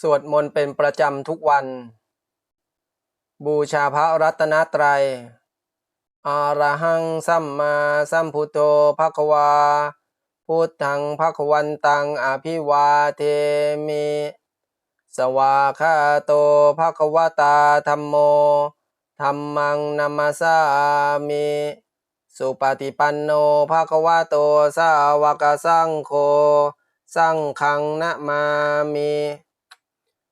สวดมนต์เป็นประจำทุกวัน บูชาพระรัตนตรัย อาระหังสัมมาสัมพุทโธภควา พุทธังภควันตังอภิวาเทมิ สวาคาโตภควตาธรรมโมธรรมังนัมมสามิ สุปฏิปันโนภควโต สาวกสังโฆ สังฆังนะมามิ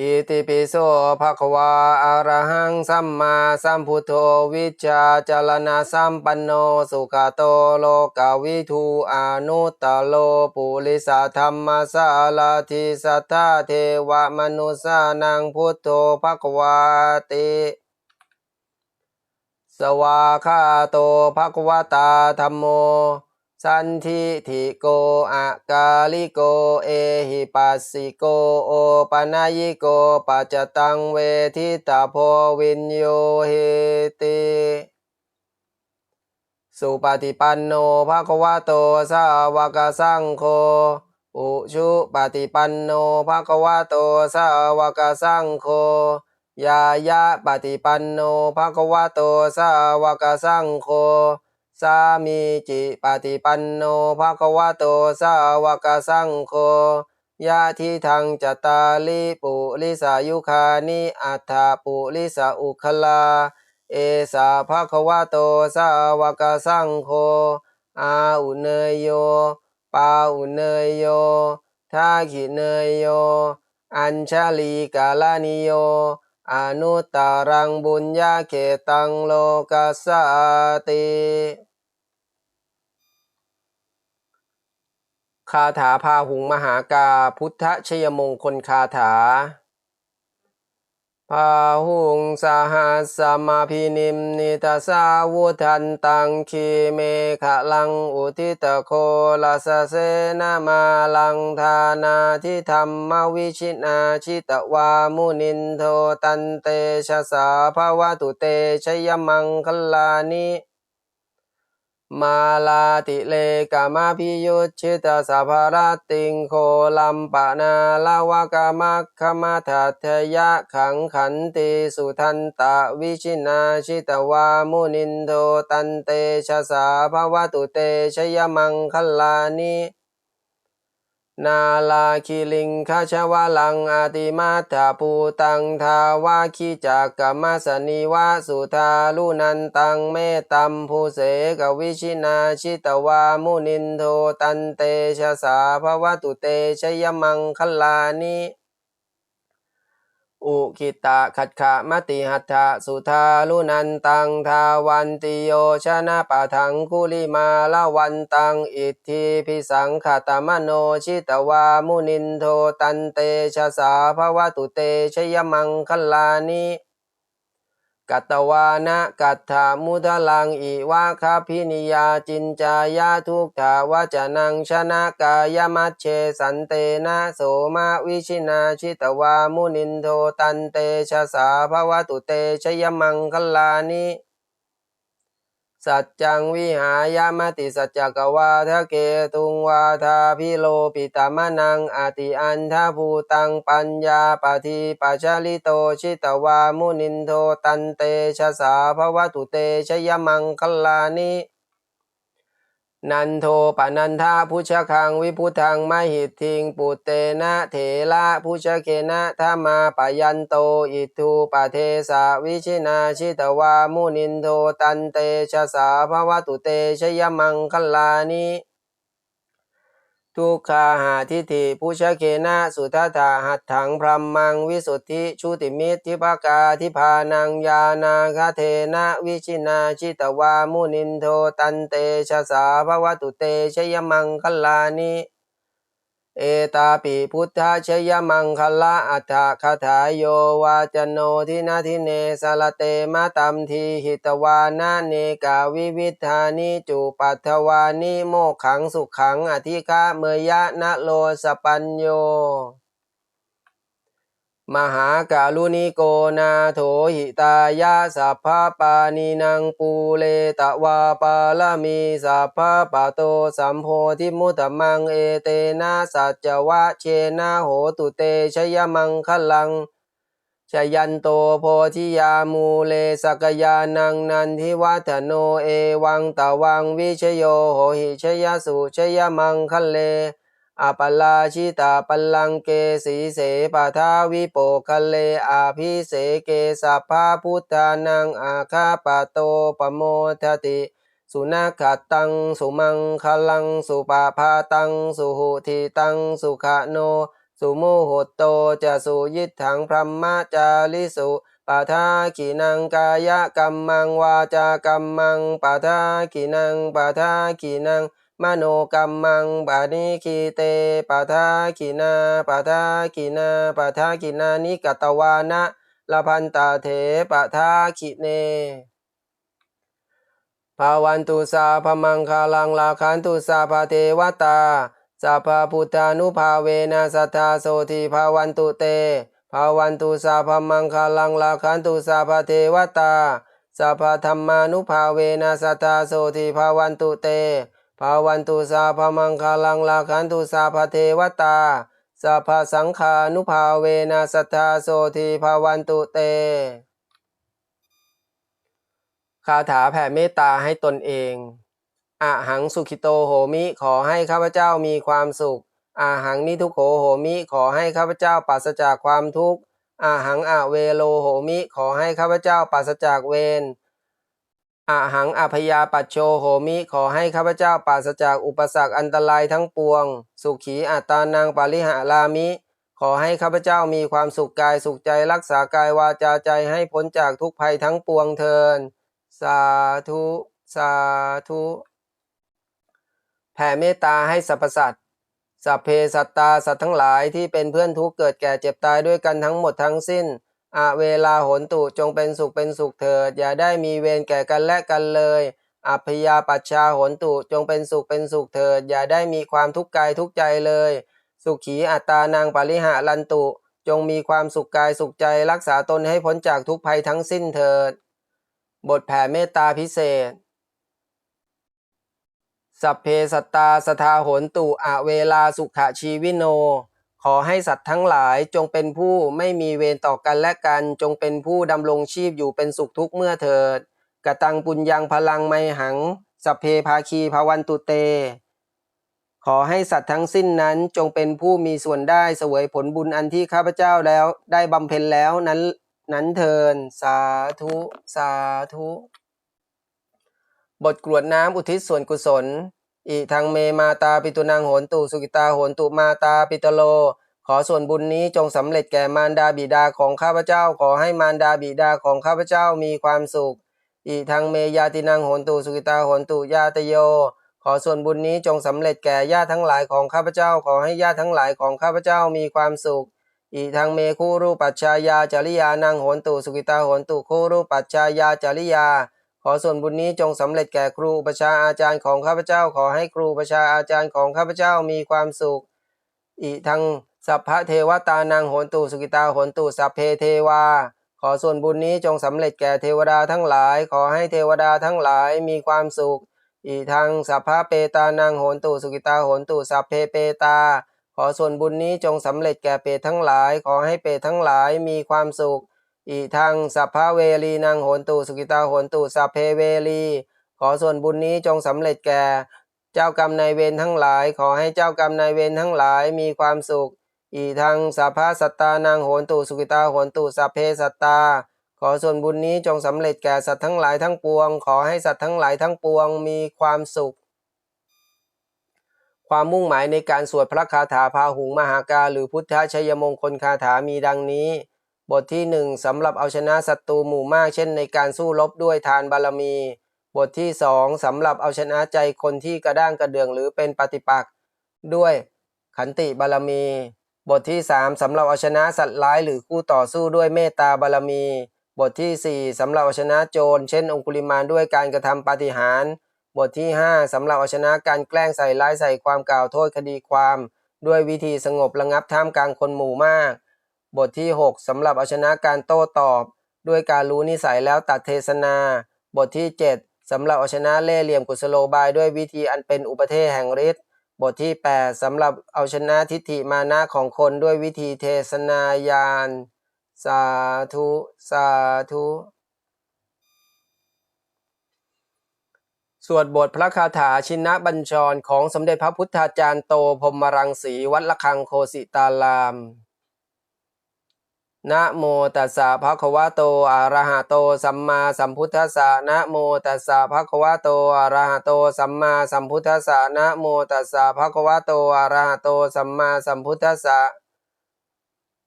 อิติปิโสภะคะวะอะระหังสัมมาสัมพุทโธวิชาจารณะสัมปันโนสุขโตโลกวิทูอนุตตโลปุริสธรรมสาลาทิสัทธาเทวมนุสานังพุทโธภะคะวาติสวาคาโตภะคะวตาธรรมโม สันทิทิโกอะกาลิโก เอหิปัสสิโก โอปะนายิโก ปัจจตังเวทิตาโพวินโยเฮติสุปฏิปันโนภะคะวะโต สาวกสังโฆ อุชุปฏิปันโนภะคะวะโต สาวกสังโฆ ยายะปฏิปันโนภะคะวะโต สาวกสังโฆ สามีจิปฏิปันโนภะคะวะโตสาวกสังโฆยะทิทังจตาลิปุลิสายุคานิอัฏฐปุลิสาอุคลา เอสาภะคะวะโตสาวกสังโฆอาอุเนยโย ปาอุเนยโยทาขิเนยโย อัญชลีกาลานิโย อนุตตรังบุญญาเขตังโลกัสสติ คาถาพาหุงมหากาพุทธชยมงคลคาถา พาหุงสหัสสมาพินิมนิตาสาวุทันตังคีเมขะลังอุทิตโคลาสเสนามาลังทานาทิธรรมวิชินาชิตวามุนินโทตันเตชะสาภาวะตุเตชยมังคลานิ มาลาติเลกามาพิยุตชิตาสาภารติงโคลัมปะนาลาวกามัคคมาทัทยะขังขันติสุทันตะวิชินาชิตวามุนินโทตันเตชะสาภาวตุเตชยมังคลานิ นาลาคิลิงคาชวาลังอาติมาถาปูตังทาวาคิจักกมสนิวาสุทาลุนันตังเมตัมภูเสกวิชินาชิตวามุนินโทตันเตชะสาภวตุเตชยมังคลานิ อุคิตะขัดขะมติหัตถะสุทาลุนันตังทาวันติโยชนะปะทังคุลิมาละวันตังอิทธิพิสังขตมโนชิตวามุนินโทตันเตชะสาภวตุเตชยมังคลานิ กัตตวานะกัตถามุทลังอิวาคาพินิยาจินจายาทุกขาวจนังชนะกายมัชเชสันเตนะโสมาวิชินาชิตวามุนินโทตันเตชะสาภวตุเตชยมังคลานิ สัจจังวิหายามติสัจจกวาทะเกตุงวาทาพิโลปิตามนังอาติอันทาภูตังปัญญาปฏิปัชาลิโตชิตวามุนินโทตันเตชะสาภวตุเตชยมังคลานิ นันโทปนันทาพุชคังวิพุทังมหิตทิงปุเตนะเถระพุชเคนะธามาปยันโตอิทูปะเทสาวิชินาชิตวามุนินโทตันเตชะสาภวตุเตชยมังคลานิ ทุกขาหาทิฏฐิผู้ชเคนะสุทัตถาหัตถังพรหมังวิสุทธิชุติมิตรทิภากาทิพานังยานาคาเทนะวิชินาชิตวามุนินโทตันเตชะสาภวตุเตชยมังคลานิ เอตาปิพุทธชยมังคละอัฏฐคาถาโยวาจโนทินาทิเนสลเตมาตัมทีหิตวานาเนกาวิวิธานิจุปัทวานิโมขังสุขังอธิฆะเมยะนะโลสปัญโย มหากาลุนิโกนาโถหิตายะสัพพะปานินังปูเลตวาปาลมีสัพพะปะโตสัมโพธิมุตมังเอเตนะสัจจวะเชนะโหตุเตชยมังคลังชยันโตโพธิยามูเลสกยานังนันทิวัฒโนเอวังตะวังวิชโยโหหิชยสุชยมังคะเล อาปลาชิตาปัลังเกสีเสปะทาวิโปคะเลอาภิเสเกสัพพะพุทธานังอาคาปะโตปโมทติ สุนัขตังสุมังคลังสุปาพาตังสุหุทิตังสุขโน สุโมหโตจะสุยิทธังพรหมจาริสุปาทากินังกายกรรมังวาจากรรมังปาทากินังปาทากินัง มโนกรรมังปานิคีเตปาทากินาปาทากินาปาทากินานิกตวานะละพันตาเถปาทาคิเนภาวันตุสาพมังคาลังลาคันตุสาภาเทวตาสัพพพุทธานุภาเวนะสัทธาโสทีภาวันตุเตภาวันตุสาพมังคาลังลาคันตุสาภาเทวตาสัพพธรรมานุภาเวนะสัทธาโสทีภาวันตุเต ภาวันตุสาพมังคาลังลาคันตุสาภาเทวตาสัพพะสังฆานุภาเวนะสัทธาโสทีภาวันตุเต คาถาแผ่เมตตาให้ตนเองอาหังสุขิโตโหมิขอให้ข้าพเจ้ามีความสุขอาหังนิทุโขโหมิขอให้ข้าพเจ้าปราศจากความทุกข์อาหังอาเวโลโหมิขอให้ข้าพเจ้าปราศจากเวร อาหังอภยาปัจโชโหมิขอให้ข้าพเจ้าปราศจากอุปสรรคอันตรายทั้งปวง สุขีอัตานังปาริหารามิ ขอให้ข้าพเจ้ามีความสุขกายสุขใจรักษากายวาจาใจให้พ้นจากทุกภัยทั้งปวงเทิน สาธุ สาธุ แผ่เมตตาให้สรรพสัตว์สัพเพสัตตาสัตว์ทั้งหลายที่เป็นเพื่อนทุกข์เกิดแก่เจ็บตายด้วยกันทั้งหมดทั้งสิ้น อาเวลาหนตุจงเป็นสุขเป็นสุขเถิด อย่าได้มีเวรแก่กันและกันเลยอัพยาปัชชาหนตุจงเป็นสุขเป็นสุขเถิด อย่าได้มีความทุกข์กายทุกใจเลย สุขีอัตตานางปริหารันตุ จงมีความสุขกายสุขใจรักษาตนให้พ้นจากทุกภัยทั้งสิ้นเถิด บทแผ่เมตตาพิเศษ สัพเพสัตตาสทาหนตุอเวลาสุขชีวิโน ขอให้สัตว์ทั้งหลายจงเป็นผู้ไม่มีเวรต่อกันและกันจงเป็นผู้ดำรงชีพอยู่เป็นสุขทุกเมื่อเถิดกตังปุญญังพลังไมหังสัพเพภาคีภาวันตุเต ขอให้สัตว์ทั้งสิ้นนั้นจงเป็นผู้มีส่วนได้เสวยผลบุญอันที่ข้าพเจ้าแล้วได้บำเพ็ญแล้วนั้นนั้นเทินสาธุ สาธุ บทกรวดน้ำอุทิศส่วนกุศล อิทางเมมาตาปิตุนางโหนตุสุกิตาโหนตุมาตาปิตโล ขอส่วนบุญนี้จงสำเร็จแก่มารดาบิดาของข้าพเจ้า ขอให้มารดาบิดาของข้าพเจ้ามีความสุขอิทางเมยาตินางโหนตุสุกิตาโหนตุยาตโย ขอส่วนบุญนี้จงสำเร็จแก่ญาติทั้งหลายของข้าพเจ้า ขอให้ญาติทั้งหลายของข้าพเจ้ามีความสุขอิทางเมคูรูปัจชายาจริยานางโหนตุสุกิตาโหนตุคูรูปัจชายาจริยา ขอส่วนบุญนี้จงสำเร็จแก่ครูประชาอาจารย์ของข้าพเจ้า ขอให้ครูประชาอาจารย์ของข้าพเจ้ามีความสุข อิทังสัพพะเทวตานางโหนตุสุกิตาโหนตุสัพเพเทวา ขอส่วนบุญนี้จงสำเร็จแก่เทวดาทั้งหลาย ขอให้เทวดาทั้งหลายมีความสุขอีทังสัพพะเปตานางโหนตุสุกิตาโหนตุสัพเพเปตา ขอส่วนบุญนี้จงสำเร็จแก่เปตทั้งหลาย ขอให้เปตทั้งหลายมีความสุข อีทังสัพพะเวลีนางโหนตุสุกิตาโหนตุสัพเพเวลี ขอส่วนบุญนี้จงสำเร็จแก่ เจ้ากรรมนายเวรทั้งหลาย ขอให้เจ้ากรรมนายเวรทั้งหลายมีความสุข อีทังสัพพะสัตตานางโหนตุสุกิตาโหนตุสัพเพสัตตา ขอส่วนบุญนี้จงสำเร็จแก่สัตว์ทั้งหลายทั้งปวง ขอให้สัตว์ทั้งหลายทั้งปวงมีความสุข ความมุ่งหมายในการสวดพระคาถาพาหุงมหากาหรือพุทธชัยมงคลคาถามีดังนี้ บทที่หนึ่งสำหรับเอาชนะศัตรูหมู่มาก เช่น ในการสู้รบด้วยทานบารมี บทที่สองสำหรับเอาชนะใจคนที่กระด้างกระเดืองหรือเป็นปฏิปักษ์ด้วยขันติบารมี บทที่สามสำหรับเอาชนะสัตว์ร้ายหรือคู่ต่อสู้ด้วยเมตตาบารมี บทที่สี่สำหรับเอาชนะโจร เช่น องคุลิมานด้วยการกระทำปาฏิหาริย์บทที่ห้าสำหรับเอาชนะการแกล้งใส่ร้ายใส่ความกล่าวโทษคดีความ ด้วยวิธีสงบระงับท่ามกลางคนหมู่มาก บทที่ 6สำหรับเอาชนะการโต้ตอบ ด้วยการรู้นิสัยแล้วตัดเทศนา บทที่ 7สำหรับเอาชนะเล่เหลี่ยมกุศโลบายด้วยวิธีอันเป็นอุปเทศแห่งฤทธิ์บทที่ 8สำหรับเอาชนะทิฏฐิมานะของคนด้วยวิธีเทศนายาน สาธุ สาธุสวดบทพระคาถาชินบัญชรของสมเด็จพระพุทธาจารย์โตพรมรังสีวัดละคังโคสิตาราม นะโมตัสสะภะคะวะโตอะระหะโต สัมมาสัมพุทธัสสะนะโมตัสสะภะคะวะโตอะระหะโต สัมมาสัมพุทธัสสะนะโมตัสสะภะคะวะโตอะระหะโต สัมมาสัมพุทธัสสะ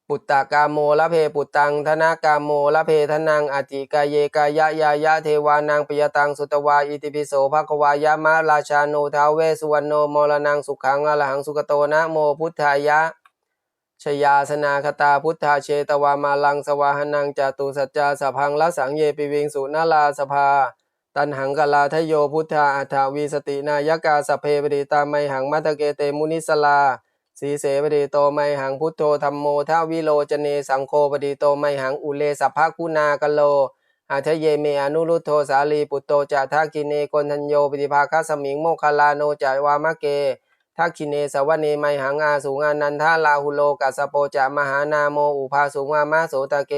ปุตตะกามโมละเพปุตตังธนากามโมละเพทนังอติกายเยกายะยายะเทวานังปิยตังสุตวาอิติปิโสภะคะวายะมะราชาโนทาเวสุวรรณโนมรนังสุขังอรหังสุกโตนะโมพุทธายะ ชยาสนาคตาพุทธาเชตวามาลังสวาหนังจตุสัจจาสพังละสังเยปิวิงสุนาลาสภา ตันหังกลาทโยพุทธาอัฏฐวีสตินายกาสเพปริตาไมหังมัตเกเตมุนิสลาสีเสปริโตไมหังพุทโธธรรมโมทาวิโลจเนสังโฆปริโตไมหังอุเลสัพพะคุณากโลอาทะเยเมอนุรุตโธสาลีปุตโตจาทากิเนกนทัญโยปิภาคสมิงโมคคลาโนจายวามะเก ทักขิเนสวเนไมหังอาสูงานันทาลาหุโลกัสโปจะมหานาโมอุภาสูงามาโสตะเก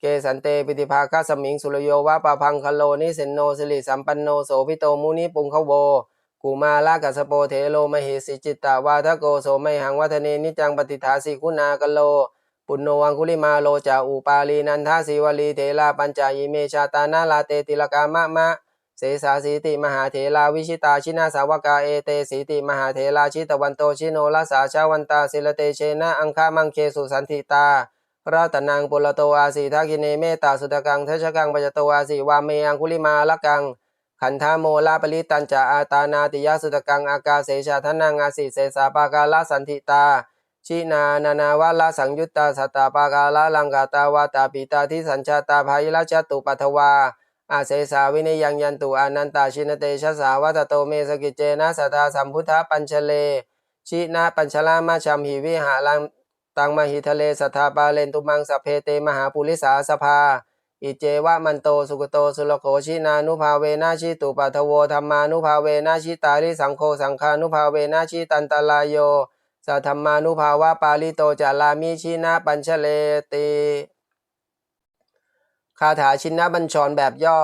เกสันเตปิติภาคสมิงสุรโยวะปะพังคโลนิเสนโนสิริสัมปันโนโสพิโตมุนิปุงขโวกุมาลากัสโปเทโลมหิสิจิตตาวาทโกโสไมหังวัฒเนนิจังปฏิทาสิคุณากโล ปุณโนวังคุลิมาโลจาอุปาลีนันทาสีวลีเทลาปัญจายเมชาตานาลาเตติลกามะมะ สสาสีติมหาเถลาวิชิตาชินาสาวกาเอเตสีติมหาเถลาชิตวันโตชิโนลาสาชาวันตาศิลเตเชนะอังคามังเคสุสันติตาราตนังปุลโตอาสีทักิเนเมตตาสุตกังเทชกังปัจโตอาสีวาเมอังคุลิมาลกัง ขันธาโมลาปริตันจาอาตานาติยสุตกังอากาเสชาทนังอาสิเสสาปากาลสันติตาชินานานาวาลาสังยุตตาสตาปากาลลังกาตาวาตาปิตาทิสัญชาตาภายราชตุปัทวา อาเสสาวินิยังยันตุอานันตาชินเตชะสาวัตโตเมสกิเจนะสัทธาสัมพุทธปัญชเล ชินาปัญชลามาชัมหิวิหาลังตังมหิทะเลสัทธาปาเลนตุมังสเพเตมหาปุริสาสภา อิเจวะมันโตสุกโตสุลโขชินานุภาเวนาชิตุปัทโวธรรมานุภาเวนาชิตาริสังโฆสังฆานุภาเวนาชิตันตลายโยสัทธรรมานุภาวะปาลิโตจารามิชินาปัญชเลติ คาถาชินบัญชรแบบย่อ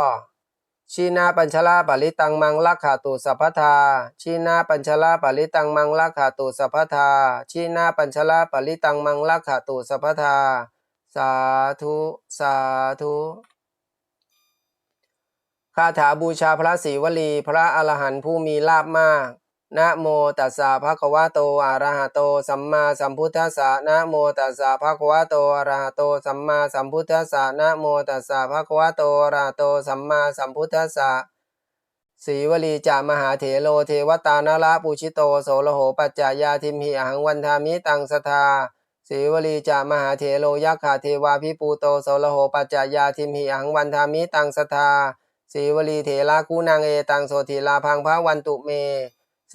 ชีนาปัญชลาปริตังมังลักขาตุสัพพทา ชีนาปัญชลาปริตังมังลักขาตุสัพพทา ชีนาปัญชลาปริตังมังลักขาตุสัพพทา สาธุ สาธุคาถาบูชาพระศรีวลี พระอรหันต์ผู้มีลาภมาก นะโมตัสสะภะคะวะโตอะระหะโต สัมมาสัมพุทธัสสะนะโมตัสสะภะคะวะโตอะระหะโต สัมมาสัมพุทธัสสะนะโมตัสสะภะคะวะโตอะระหะโต สัมมาสัมพุทธัสสะสีวลีจามหาเถโลเทวตานาระปูชิโตโสโลโหปัจจายาทิมหิอหังวันทามิตังสทาสีวลีจามหาเถโลยักขาเทวาพิปูโตโสโลโหปัจจายาทิมหิอหังวันทามิตังสทาสีวลีเถระคูนางเอตังโสธีลาพังพระวันตุเม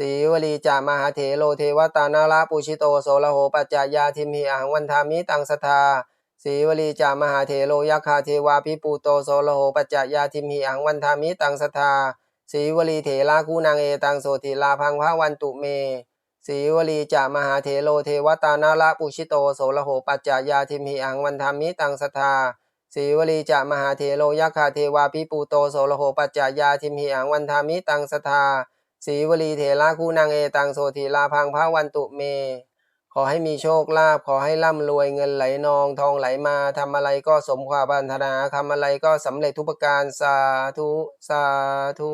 สีวลีจามหาเถโลเทวตานาระปูชิโตโสโลโหปัจจายาทิมหิอังวันทามิตังสทาสีวลีจามหาเถโลยักขาเทวาพิปูโตโสโลโหปัจจายาทิมหิอังวันทามิตังสทาสีวลีเถระคูนางเอตังโสธีลาพังพระวันตุเมสีวลีจามหาเถโลเทวตานาระปุชิโตโสระโหปัจจายาทิมหิอังวันธามิตังสทาสีวลีจามหาเถโลยักขาเทวาปิปูโตโสระโหปัจจายาทิมหิอังวันธามิตังสทา สีวลีเถระคูนางเอตังโสธีลาพังพระวันตุเม ขอให้มีโชคลาภขอให้ร่ำรวยเงินไหลนองทองไหลมาทำอะไรก็สมความปรารถนาทำอะไรก็สำเร็จทุกประการสาธุสาธุ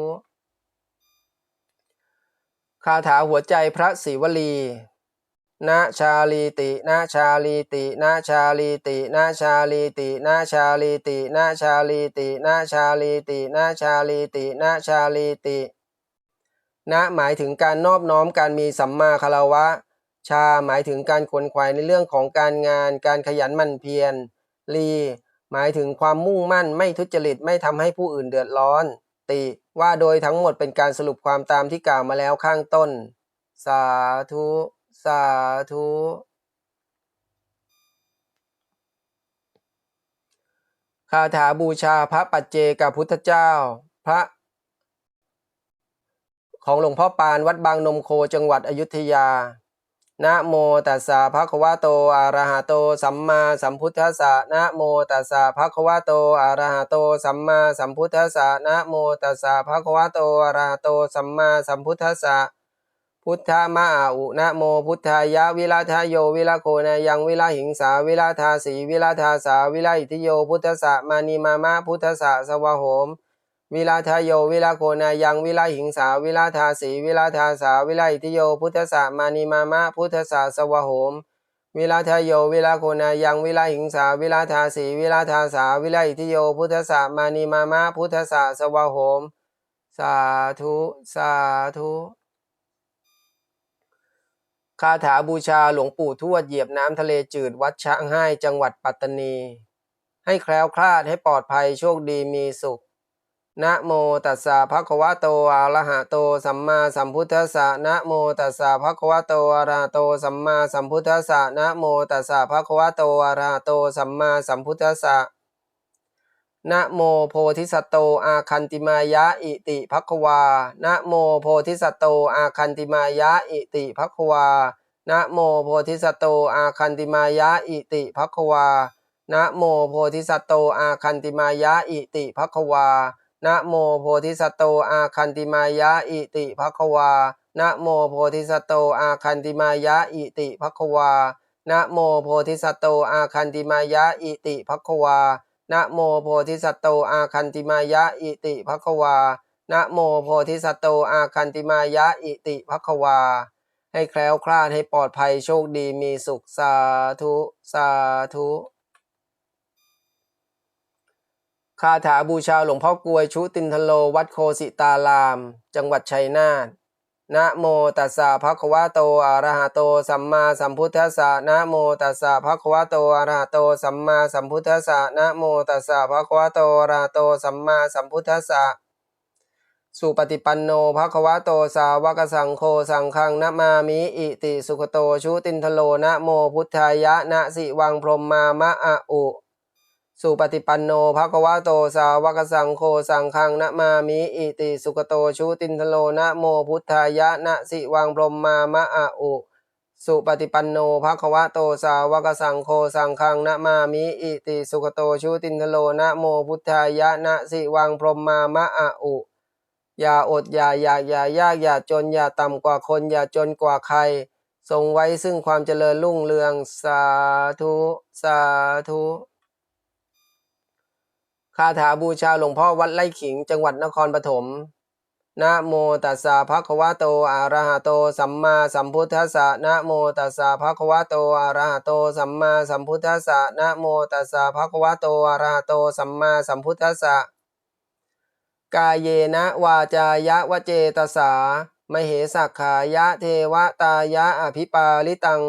คาถาหัวใจพระศิวลีนะชาลีตินะชาลีตินะชาลีตินะชาลีตินะชาลีตินะชาลีตินะชาลีตินะชาลีตินะชาลีติ นะหมายถึงการนอบน้อมการมีสัมมาคารวะ ชาหมายถึงการขวนขวายในเรื่องของการงาน การขยันหมั่นเพียรลีหมายถึงความมุ่งมั่นไม่ทุจริตไม่ทำให้ผู้อื่นเดือดร้อน ติว่าโดยทั้งหมดเป็นการสรุปความตามที่กล่าวมาแล้วข้างต้น สาธุ สาธุ คาถาบูชาพระปัจเจกับพุทธเจ้า พระ ของหลวงพ่อปานวัดบางนมโคจังหวัดอยุธยา นะโมตัสสะภะคะวะโตอะระหะโต สัมมาสัมพุทธัสสะ นะโมตัสสะภะคะวะโตอะระหะโต สัมมาสัมพุทธัสสะ นะโมตัสสะภะคะวะโตอะระหะโต สัมมาสัมพุทธัสสะพุทธมาอาอุนะโมพุทธายะวิราทายโยวิราโคนายังวิราหิงสาวิราทาสีวิราทาสาวิราอิทิโยพุทธสสะมานีมามะพุทธสสะสวะโหม วิลาทายโย วิลาโคนายังวิลาหิงสา วิลาทาสีวิลาทาสา วิลาอิทิโย พุทธสามานิมามะ พุทธสาสวะโหม วิลาทายโย วิลาโคนายังวิลาหิงสา วิลาทาสีวิลาทาสา วิลาอิทิโย พุทธสามานิมามะ พุทธสาสวะโหม สาธุ สาธุคาถาบูชาหลวงปู่ทวดเหยียบน้ำทะเลจืดวัดช้างให้จังหวัดปัตตานี ให้แคล้วคลาดให้ปลอดภัยโชคดีมีสุข นะโมตัสสะภะคะวะโตอะระหะโตสัมมาสัมพุทธัสสะนะโมตัสสะภะคะวะโตอะระหะโตสัมมาสัมพุทธัสสะนะโมตัสสะภะคะวะโตอะระหะโตสัมมาสัมพุทธัสสะนะโมโพธิสัตโตอาคันติมายะอิติภควานะโมโพธิสัตโตอาคันติมายะอิติภควานะโมโพธิสัตโตอาคันติมายะอิติภควานะโมโพธิสัตโตอาคันติมายะอิติภควา นะโมโพธิสัตโตอาคันติมายะอิติภควานะโมโพธิสัตโตอาคันติมายะอิติภควานะโมโพธิสัตโตอาคันติมายะอิติภควานะโมโพธิสัตโตอาคันติมายะอิติภควานะโมโพธิสัตโตอาคันติมายะอิติภควา ให้แคล้วคลาดให้ปลอดภัยโชคดีมีสุขสาธุ สาธุ คาถาบูชาหลวงพ่อกลวยชุตินทโลวัดโคสิตาราม จังหวัดชัยนาทนะโมตัสสะภะคะวะโตอะระหะโต สัมมาสัมพุทธัสสะนะโมตัสสะภะคะวะโตอะระหะโต สัมมาสัมพุทธัสสะนะโมตัสสะภะคะวะโตอะระหะโต สัมมาสัมพุทธัสสะสุปฏิปันโนภะคะวะโตสาวกสังโฆสังฆังนะมามิอิติสุขโตชุตินทโลนะโมพุทธายะนะสิวังพรหมมามะอะอุ สุปฏิปันโนภะคะวะโตสาวกสังโฆสังฆังนะมามิอิติสุขโตชุตินทโลนะโมพุทธายะนะสิวังพรหมมามะอะอุ สุปฏิปันโนภะคะวะโตสาวกสังโฆสังฆังนะมามิอิติสุขโตชุตินทโลนะโมพุทธายะนะสิวังพรหมมามะอะอุอย่าอดอย่าอยากอย่ายากอย่าจนอย่าต่ำกว่าคนอย่าจนกว่าใคร ทรงไว้ซึ่งความเจริญรุ่งเรืองสาธุ สาธุ คาถาบูชาหลวงพ่อวัดไร่ขิงจังหวัดนครปฐมนะโมตัสสะภะคะวะโตอะระหะโต สัมมาสัมพุทธัสสะนะโมตัสสะภะคะวะโตอะระหะโต สัมมาสัมพุทธัสสะนะโมตัสสะภะคะวะโตอะระหะโต สัมมาสัมพุทธัสสะกายเยนะวาจายะวเจตสามเหสักขายะเทวตายะอภิปาลิตัง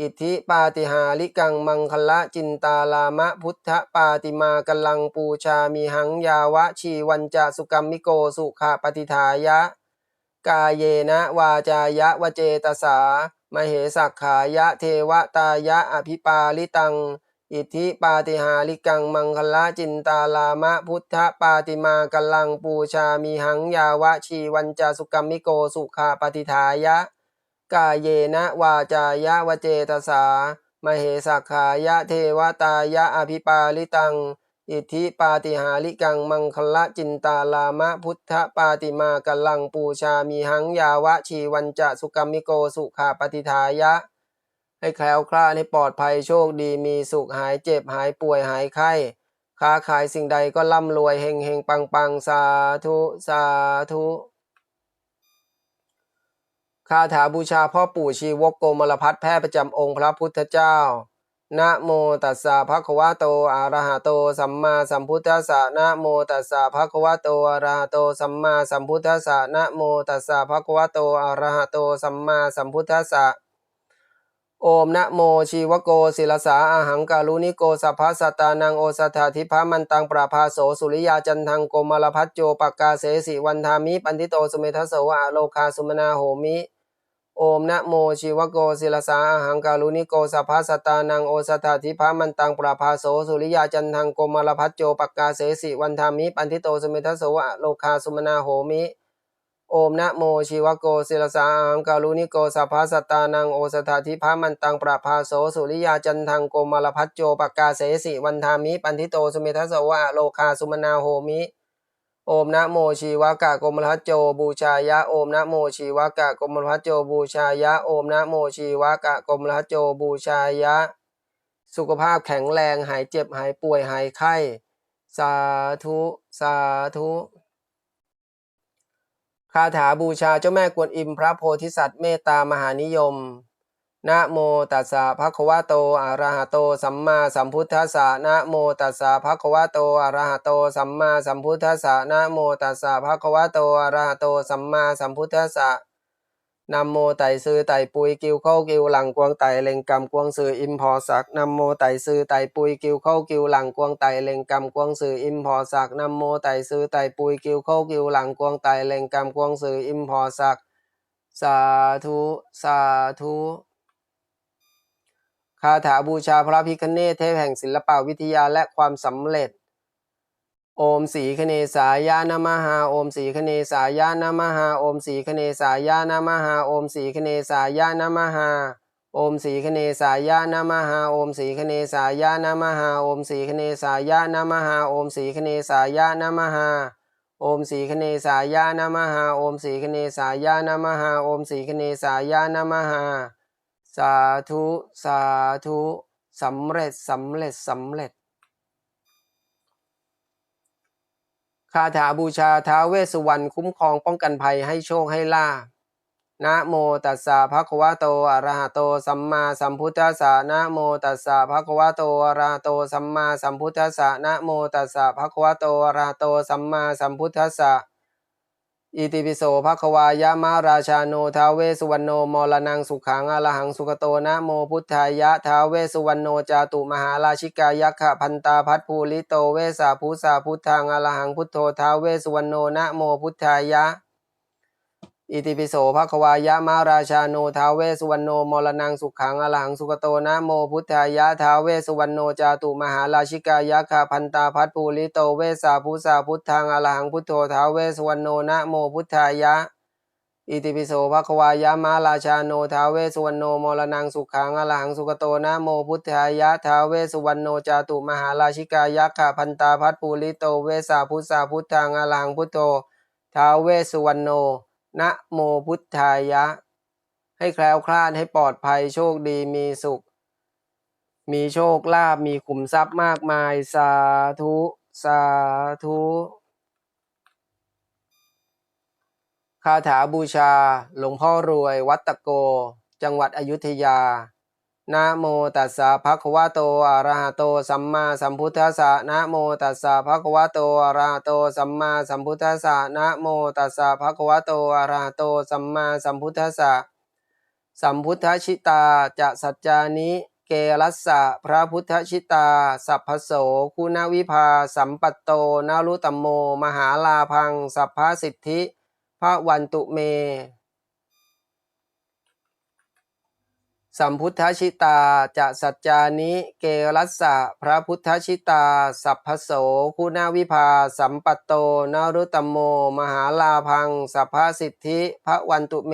อิทธิปาติหาริกังมังคละจินตาลามะพุทธปาติมากัลังปูชามีหังยาวะชีวันจาสุกัมมิโกสุขะปฏิทายะ กาเยนะวาจายะวเจตสามเหสักขายะเทวตายะอภิปาลิตัง อิทธิปาติหาริกังมังคละจินตาลามะพุทธปาติมากัลังปูชามีหังยาวะชีวันจาสุกัมมิโกสุขะปฏิทายะ กายเยนะวาจายะวเจตสามเหสักขายะเทวตายะอภิปาลิตัง อิทธิปาติหาริกังมังคละจินตาลามะพุทธปาติมากัลังปูชามีหังยาวะชีวันจะสุกัมมิโกสุขาปฏิทายะ ให้แคล้วคลาดให้ปลอดภัยโชคดีมีสุขหายเจ็บหายป่วยหายไข้ค้าขายสิ่งใดก็ร่ำรวยเฮงเฮงปังปังสาธุ สาธุ คาถาบูชาพ่อปู่ชีวกโกมลพัฒแพทย์ประจำองค์พระพุทธเจ้า นะโมตัสสะภะคะวะโตอะระหะโต สัมมาสัมพุทธัสสะนะโมตัสสะภะคะวะโตอะระหะโต สัมมาสัมพุทธัสสะนะโมตัสสะภะคะวะโตอะระหะโต สัมมาสัมพุทธัสสะโอมนะโมชีวโกศิลสาอาหังการุณิโกสัพพสตานังโอสถาธิพามันตังปราภาโสสุริยาจันทังโกมลพัจโจปกกาเสสิวันทามิปันติโตสุเมทัสสวะโลคาสุมนาโหมิ โอมนะโมชีวโกศิลสาหังการุณิโกสัพพสตานังโอสถาธิพามันตังปราภาโสสุริยาจันทังโกมลพัจโจปกกาเสสิวันทามิปันติโตสุเมทัสสวะโลคาสุมนาโหมิโอมนะโมชีวโกศิลสาอังการุณิโกสัพพสตานังโอสถาธิพามันตังประภาโสสุริยาจันทังโกมลพัจโจปกกาเสสิวันทามิปันทิโตสุเมทัสสวะโลคาสุมนาโหมิ โอมนะโมชีวกะโกมลพัจโจบูชายะโอมนะโมชีวกะโกมลพัจโจบูชายะโอมนะโมชีวกะโกมลพัจโจบูชายะ สุขภาพแข็งแรงหายเจ็บหายป่วยหายไข้ สาธุสาธุคาถาบูชาเจ้าแม่กวนอิมพระโพธิสัตว์เมตตามหานิยม นะโมตัสสะภะคะวะโตอะระหะโต สัมมาสัมพุทธัสสะนะโมตัสสะภะคะวะโตอะระหะโต สัมมาสัมพุทธัสสะนะโมตัสสะภะคะวะโตอะระหะโต สัมมาสัมพุทธัสสะนะโมไต่ซือไต่ปุยกิวเข้ากิวหลังกวงไต่เล็งกำกวงซืออิมพอสักนะโมไต่ซือไต่ปุยกิวเข้ากิวหลังกวงไต่เล็งกำกวงซืออิมพอสักนะโมไต่ซือไต่ปุยกิวเข้ากิวหลังกวงไต่เล็งกำกวงซืออิมพอสักสาธุสาธุ คาถาบูชาพระพิคเนศเทพแห่งศิลปวิทยาและความสำเร็จ โอมสีคเนสายานามหาโอมสีคเนสายานามหาโอมสีคเนสายานามหาโอมสีคเนสายานามหาโอมสีคเนสายานามหาโอมสีคเนสายานามหาโอมสีคเนสายานามหาโอมสีคเนสายานามหาโอมสีคเนสายานามหาโอมสีคเนสายานามหาโอมสีคเนสายานามหา สาธุสาธุสำเร็จสำเร็จสำเร็จคาถาบูชาท้าเวสสุวรรณคุ้มครองป้องกันภัยให้โชคให้ลาภนะโมตัสสะภะคะวะโตอะระหะโตสัมมาสัมพุทธัสสะนะโมตัสสะภะคะวะโตอะระหะโตสัมมาสัมพุทธัสสะนะโมตัสสะภะคะวะโตอะระหะโตสัมมาสัมพุทธัสสะ อิติปิโสภะควายะมะราชาโนทาวเวสุวรรณโนมรนังสุขังอรหังสุขโตนะโมพุทธายะทาวเวสุวรรณโนจาตุมหาราชิกายักขะพันตาพัทภูริโตเวสาภูสาพุทธังอรหังพุทโธทาวเวสสุวรรณโนนะโมพุทธายะ อิติปิโสภควายะมาราชาโนท้าเวสุวรรณโนมรณังสุขังอรหังสุขโตนะโมพุทธายะท้าเวสุวรรณโนจาตุมหาราชิกายะคาพันตาพัทภูริโตเวสาภูสาพุทธังอรหังพุทโธท้าเวสุวรรณโนนะโมพุทธายะ อิติปิโสภควายะมาราชาโนท้าเวสุวรรณโนมรณังสุขังอรหังสุขโตนะโมพุทธายะท้าเวสุวรรณโนจาตุมหาราชิกายะคาพันตาพัทภูริโตเวสาภูสาพุทธังอรหังพุทโธท้าเวสุวรรณโน นะโมพุทธายะ ให้แคล้วคลาดให้ปลอดภัยโชคดีมีสุข มีโชคลาภมีขุมทรัพย์มากมาย สาธุ สาธุคาถาบูชา หลวงพ่อรวย วัดตะโก จังหวัดอยุธยา นะโมตัสสะภะคะวะโตอะระหะโตสัมมาสัมพุทธัสสะนะโมตัสสะภะคะวะโตอะระหะโตสัมมาสัมพุทธัสสะนะโมตัสสะภะคะวะโตอะระหะโตสัมมาสัมพุทธัสสะสัมพุทธชิตาจะสัจจานิเกรัสสะพระพุทธชิตา สัพพโสคุณวิภา สัมปัตโตนารุตมโม มหาลาพัง สัพพสิทธิพระวันตุเม สัมพุทธชิตาจะสัจจานิเกรัสสะพระพุทธชิตา สัพพโสคุณวิภา สัมปัตโตนรุตมโม มหาลาพัง สัพพสิทธิพระวันตุเม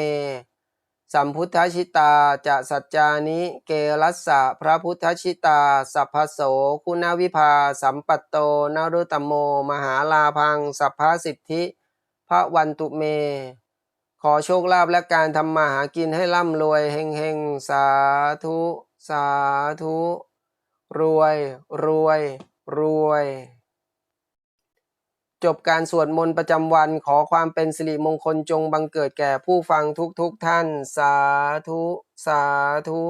สัมพุทธชิตาจะสัจจานิเกรัสสะพระพุทธชิตา สัพพโสคุณวิภา สัมปัตโตนรุตมโม มหาลาพัง สัพพสิทธิพระวันตุเม ขอโชคลาภและการทำมาหากินให้ร่ำรวยเฮงเฮงๆ สาธุ สาธุ รวย รวย รวย จบการสวดมนต์ประจำวันขอความเป็นสิริมงคลจงบังเกิดแก่ผู้ฟังทุกๆทท่าน สาธุ สาธุ